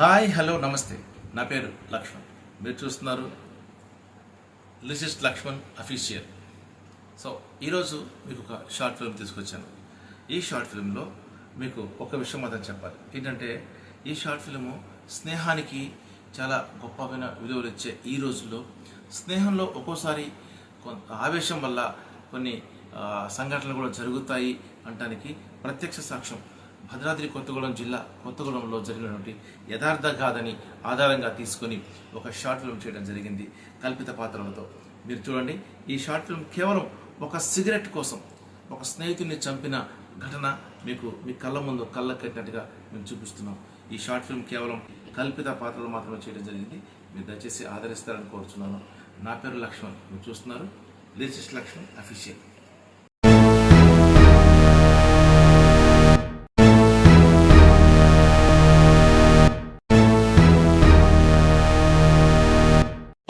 Hi hello నమస్తే. నా పేరు లక్ష్మణ్. మీరు చూస్తున్నారు లిసిస్ట్ లక్ష్మణ్ అఫీషియల్ సో ఈరోజు మీకు ఒక షార్ట్ ఫిల్మ్ తీసుకొచ్చాను. ఈ షార్ట్ ఫిల్మ్లో మీకు ఒక విషయం మాత్రం చెప్పాలి. ఏంటంటే ఈ షార్ట్ ఫిల్ము స్నేహానికి చాలా గొప్పమైన విలువలు ఇచ్చే ఈ రోజుల్లో స్నేహంలో ఒక్కోసారి ఆవేశం వల్ల కొన్ని సంఘటనలు కూడా జరుగుతాయి అంటానికి ప్రత్యక్ష సాక్ష్యం భద్రాద్రి కొత్తగూడెం జిల్లా కొత్తగూడెంలో జరిగినటువంటి యథార్థ కాదని ఆధారంగా తీసుకొని ఒక షార్ట్ ఫిల్మ్ చేయడం జరిగింది. కల్పిత పాత్రలతో. మీరు చూడండి ఈ షార్ట్ ఫిల్మ్ కేవలం ఒక సిగరెట్ కోసం ఒక స్నేహితుడిని చంపిన ఘటన మీకు మీ కళ్ళ ముందు కళ్ళ కట్టినట్టుగా మేము చూపిస్తున్నాం. ఈ షార్ట్ ఫిల్మ్ కేవలం కల్పిత పాత్రలు మాత్రమే చేయడం జరిగింది. మీరు దయచేసి ఆదరిస్తారని కోరుతున్నాను నా పేరు లక్ష్మణ్. మీరు చూస్తున్నారు latest Laxman official.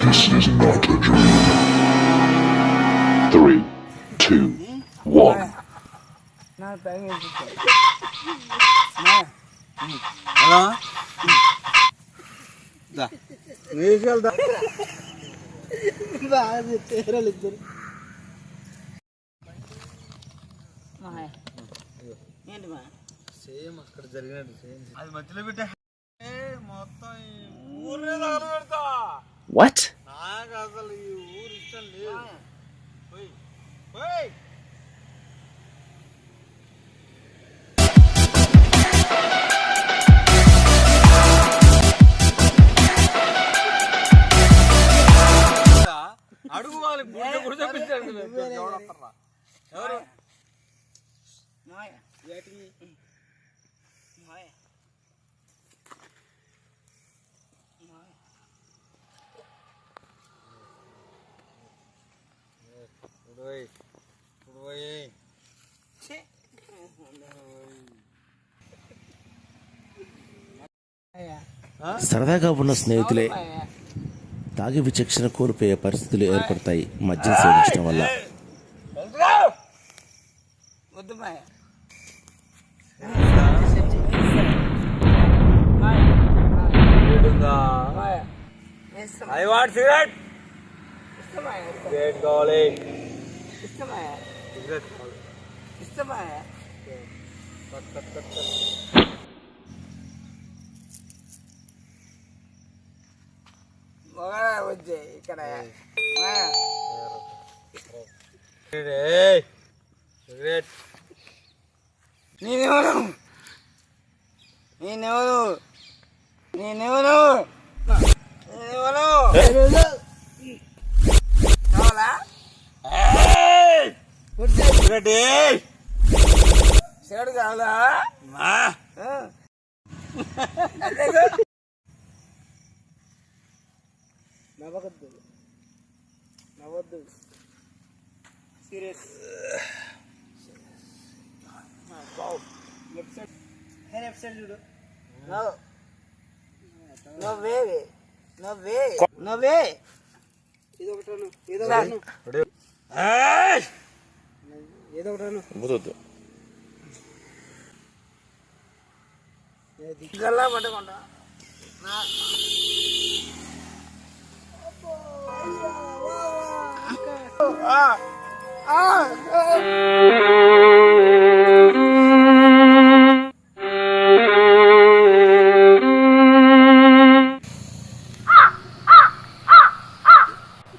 This is not a dream. Three, two, one. నా సేమ్ అక్కడ జరిగినట్టు సేమ్ అది మధ్యలో పెట్టే మొత్తం ఊరే ఊరినే తగలబెడతా What? అడుగు వాళ్ళకి గుడ్డ గుడి చెప్పించాడు ఎవడొస్తారా ఎవరు మాయ ఏటికి మాయ మాయ సరదాగా ఉన్న స్నేహితులే తాగి విచక్షణ కోల్పోయే పరిస్థితులు ఏర్పడతాయి మద్యం సేవించడం వల్ల. ఐ సిగరెట్ సిగరెట్ కావాలి సిగరెట్ కావాలి వచ్చే ఇక్కడ. నేనెవరు? నేనెవరు? నేనెవరు? నేనెవరు? కావాలా? సిగరెట్ కావాలా? Serious left side left side చూడు ఇది ఒకటాను ఒకటాను ఏదో ఒకటాను ముదొద్దు గల్లా పట్టకుండా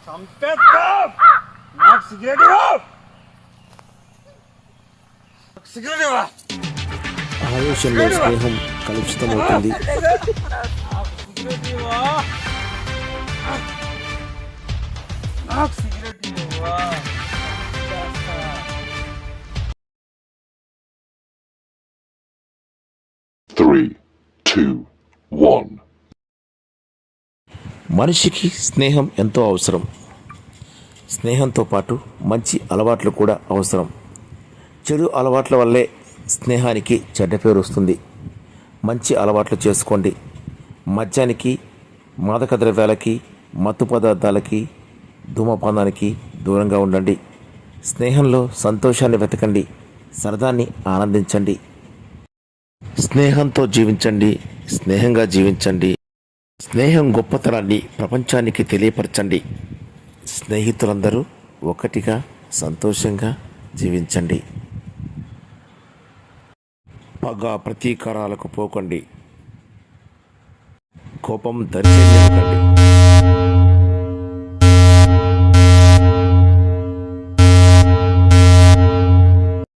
చంపేద్దాం నాకు సిగరెట్ ఇవ్వు నాకు సిగరెట్ ఇవ్వ ఆవేశంలో స్నేహం కలుషితమవుతుంది సిగరెట్ ఇవ్వ నాకు సిగరెట్ ఇవ్వ మనిషికి స్నేహం ఎంతో అవసరం. స్నేహంతో పాటు మంచి అలవాట్లు కూడా అవసరం. చెడు అలవాట్ల వల్లే స్నేహానికి చెడ్డ పేరు వస్తుంది. మంచి అలవాట్లు చేసుకోండి. మద్యానికి మాదక ద్రవ్యాలకి మత్తు పదార్థాలకి ధూమపానానికి దూరంగా ఉండండి. స్నేహంలో సంతోషాన్ని వెతకండి. సరదాన్ని ఆనందించండి. స్నేహంతో జీవించండి స్నేహంగా జీవించండి స్నేహం గొప్పతనాన్ని ప్రపంచానికి తెలియపరచండి. స్నేహితులందరూ ఒకటిగా సంతోషంగా జీవించండి. పగ ప్రతీకారాలకు పోకండి. కోపం దర్శించండి